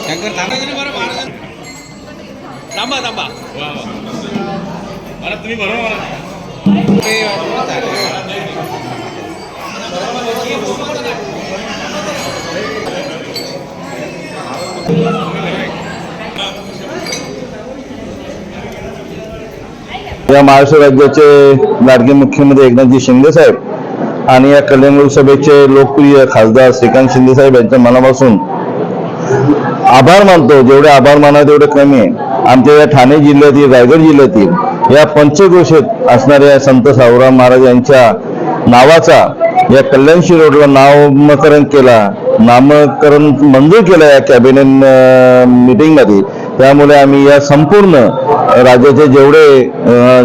शंकर थांबायचं बरं महाराज थांबा थांबा मला तुम्ही बरोबर या महाराष्ट्र राज्याचे लाडके मुख्यमंत्री एकनाथजी शिंदे साहेब आणि या कल्याण लोकसभेचे लोकप्रिय खासदार श्रीकांत शिंदे साहेब यांच्या मनापासून आभार मानतो. जेवढे आभार माना तेवढे कमी आहे. आमच्या या ठाणे जिल्ह्यातील रायगड जिल्ह्यातील या पंचक्रोशीत असणाऱ्या संत सावराम महाराज यांच्या नावाचा या कल्याणशी रोडला नामकरण केला नामकरण मंजूर केलं या कॅबिनेट मिटिंगमध्ये. त्यामुळे आम्ही या संपूर्ण राज्याचे जेवढे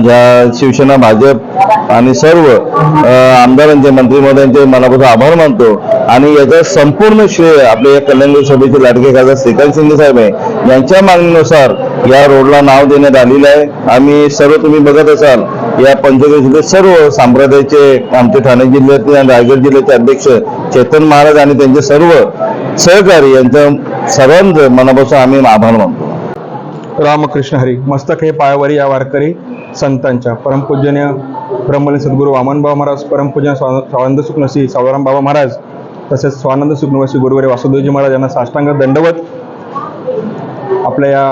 ज्या शिवसेना भाजप आणि सर्व आमदारांचे आमदारांचे महोदयांचे मनापासून आभार मानतो. आणि याचा संपूर्ण श्रेय आपले या कल्याण लाडके खासदार श्रीकांत शिंदे साहेब आहे. यांच्या मागणीनुसार या रोडला नाव देण्यात आलेलं आहे. आम्ही सर्व तुम्ही बघत असाल या पंचक्रोशीतील सर्व संप्रदायाचे आमचे ठाणे जिल्ह्यातील आणि रायगड जिल्ह्याचे अध्यक्ष चेतन महाराज आणि त्यांचे सर्व सहकारी यांचं सर्वांचं मनापासून आम्ही आभार मानतो. रामकृष्ण हरी मस्तक हे पायावरी या वारकरी संतांच्या परमपूजनीय ब्रह्मलीन सद्गुरू वामनबाबा महाराज परमपूजन स्वानंद सुखनसी सावराम बाबा महाराज तसेच स्वानंद सुखनसी गुरुवारी वासुदेवजी महाराज यांना साष्टांग दंडवत आपल्या या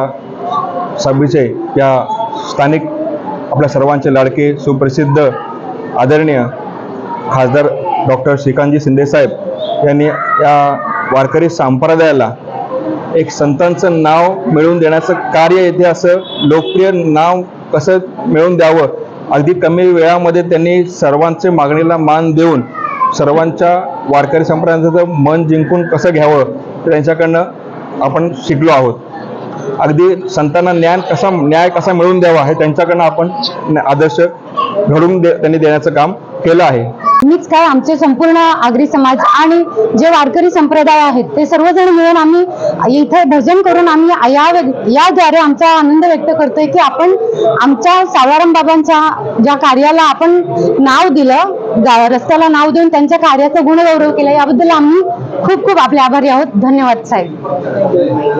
सभेचे या स्थानिक आपल्या सर्वांचे लाडके सुप्रसिद्ध आदरणीय खासदार डॉक्टर श्रीकांतजी शिंदेसाहेब यांनी या वारकरी संप्रदायाला एक संतांचं नाव मिळवून देण्याचं कार्य येते असं लोकप्रिय नाव कसं मिळवून द्यावं अगदी कमी वेळामध्ये त्यांनी सर्वांचे मागणीला मान देऊन सर्वांच्या वारकरी संप्रदायाचं मन जिंकून कसं घ्यावं ते त्यांच्याकडनं आपण शिकलो आहोत. अगदी संतांना ज्ञान कसा न्याय कसा मिळवून द्यावा हे त्यांच्याकडनं आपण आदर्श घडून दे त्यांनी देण्याचं काम केलं आहे. मीच काय आमचे संपूर्ण आगरी समाज आणि जे वारकरी संप्रदाय आहेत ते सर्वजण मिळून आम्ही इथे भजन करून आम्ही या याद्वारे आमचा आनंद व्यक्त करतोय की आपण आमच्या सावाराम बाबांच्या ज्या कार्याला आपण नाव दिलं रस्त्याला नाव देऊन त्यांच्या कार्याचा गुणगौरव केला याबद्दल आम्ही खूप खूप आपले आभारी आहोत. धन्यवाद साहेब.